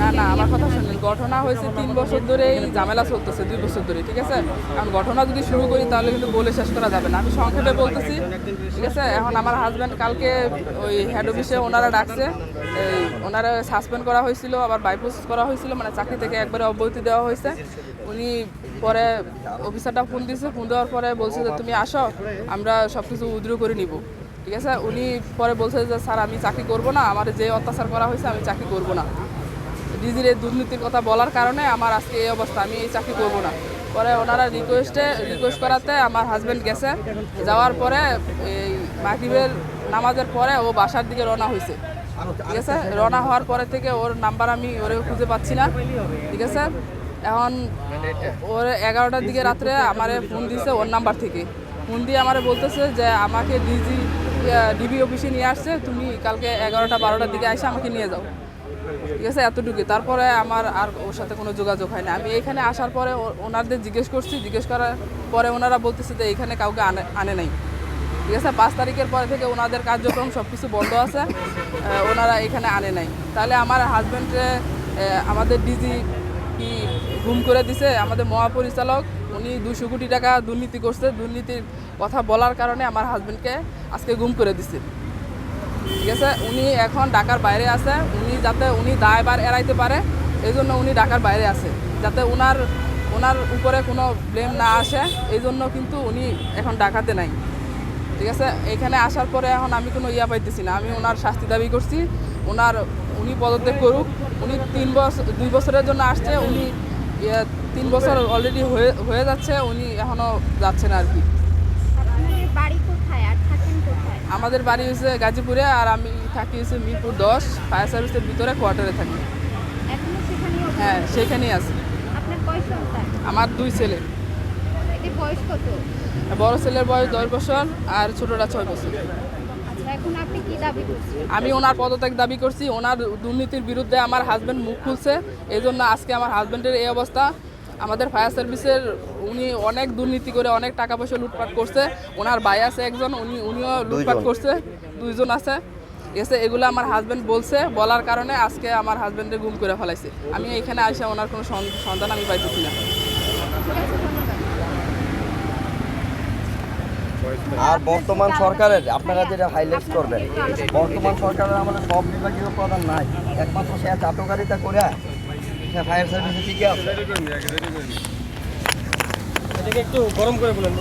না না আমার কথা শুনুন। ঘটনা হয়েছে তিন বছর ধরেই ঝামেলা চলতেছে দুই বছর ধরে ঠিক আছে? কারণ ঘটনা যদি শুরু করি তাহলে কিন্তু বলে শেষ করা যাবে না। আমি সংক্ষেপে বলতেছি ঠিক আছে? এখন আমার হাজব্যান্ড কালকে ওই হেড অফিসে ওনারা ডাকছে। এই ওনারা সাসপেন্ড করা হয়েছিল আবার বাইপোস করা হয়েছিল মানে চাকরি থেকে একবারে অব্যাহতি দেওয়া হয়েছে। উনি পরে অফিসারটা ফোন দিয়েছে ফোন দেওয়ার পরে বলছে যে তুমি আসো আমরা সব কিছু উদ্র করে নিব। ঠিক আছে? উনি পরে বলছে যে, স্যার, আমি চাকরি করব না। আমার যে অত্যাচার করা হয়েছে, আমি চাকরি করব না। ডিজির এই দুর্নীতির কথা বলার কারণে আমার আজকে এই অবস্থা, আমি এই চাকরি করব না। পরে ওনারা রিকোয়েস্টে রিকোয়েস্ট করাতে আমার হাজব্যান্ড গেছে। যাওয়ার পরে এই মাগরিবের নামাজের পরে ও বাসার দিকে রওনা হয়েছে। ঠিক আছে? রওনা হওয়ার পরে থেকে ওর নাম্বার আমি ওরে খুঁজে পাচ্ছি না। ঠিক আছে? এখন ওর এগারোটার দিকে রাত্রে আমারে ফোন দিছে ওর নাম্বার থেকে। ফোন দিয়ে আমারে বলতেছে যে, আমাকে ডিজি ডিবি অফিসে নিয়ে আসছে, তুমি কালকে এগারোটা, বারোটার দিকে এসে আমাকে নিয়ে যাও। ঠিক আছে? এতটুকু। তারপরে আমার আর ওর সাথে কোনো যোগাযোগ হয় না। আমি এখানে আসার পরে ওনাদের জিজ্ঞেস করছি। জিজ্ঞেস করার পরে ওনারা বলতেছে যে এখানে কাউকে আনে আনে নাই। ঠিক আছে? পাঁচ তারিখের পরে থেকে ওনাদের কার্যক্রম সব কিছু বন্ধ আছে। ওনারা এখানে আনে নাই। তাহলে আমার হাজব্যান্ডে আমাদের ডিজি কি গুম করে দিছে। আমাদের মহাপরিচালক, উনি দুশো কোটি টাকা দুর্নীতি করছে। দুর্নীতির কথা বলার কারণে আমার হাজব্যান্ডকে আজকে গুম করে দিছে। ঠিক আছে? উনি এখন ঢাকার বাইরে আছে। উনি যাতে উনি দায়বার এড়াইতে পারে এই জন্য উনি ঢাকার বাইরে আছে। যাতে ওনার ওনার উপরে কোনো ব্লেম না আসে এই জন্য কিন্তু উনি এখন ডাকাতে নাই। ঠিক আছে? এখানে আসার পরে এখন আমি কোনো ইয়া পাইতেছি না। আমি ওনার শাস্তি দাবি করছি। ওনার উনি পদত্যাগ করুক। উনি তিন বছর, দুই বছরের জন্য আসছে। উনি তিন বছর অলরেডি হয়ে হয়ে যাচ্ছে উনি এখনও যাচ্ছেন আর কি। আমাদের বাড়ি হচ্ছে গাজীপুরে আর আমি থাকি হচ্ছে মিরপুর দশ ফায়ার সার্ভিসের ভিতরে কোয়ার্টারে থাকি। হ্যাঁ সেখানেই আছি। আমার দুই ছেলে। বড় ছেলের বয়স দশ বছর আর ছোটটা ছয় বছর। এখন আপনি কি দাবি করছেন? আমি ওনার পদত্যাগ দাবি করছি। ওনার দুর্নীতির বিরুদ্ধে আমার হাজব্যান্ড মুখ খুলছে। এই জন্য আজকে আমার হাজব্যান্ডের এই অবস্থা। আমাদের ফায়ার সার্ভিসের উনি অনেক দুর্নীতি করে অনেক টাকা পয়সা লুটপাট করছে। ওনার ভাই আছে একজন উনি উনিও লুটপাট করছে। দুইজন আছে। এসে এগুলো আমার হাজব্যান্ড বলছে। বলার কারণে আজকে আমার হাজব্যান্ডের গুম করে ফেলাইছে। আমি এখানে আসে ওনার কোনো সন- সন্ধান আমি পাইতেছি না ঠিক আছে ধন্যবাদ আর বর্তমান সরকারের, আপনারা যেটা হাইলাইট করবেন, বর্তমান সরকারের আমাদের সব বিভাগীয় প্রধান নাই। একমাত্র সে চাটকারিতা করে সে ফায়ার সার্ভিসে টিকে আছে। এটাকে একটু গরম করে বলেন।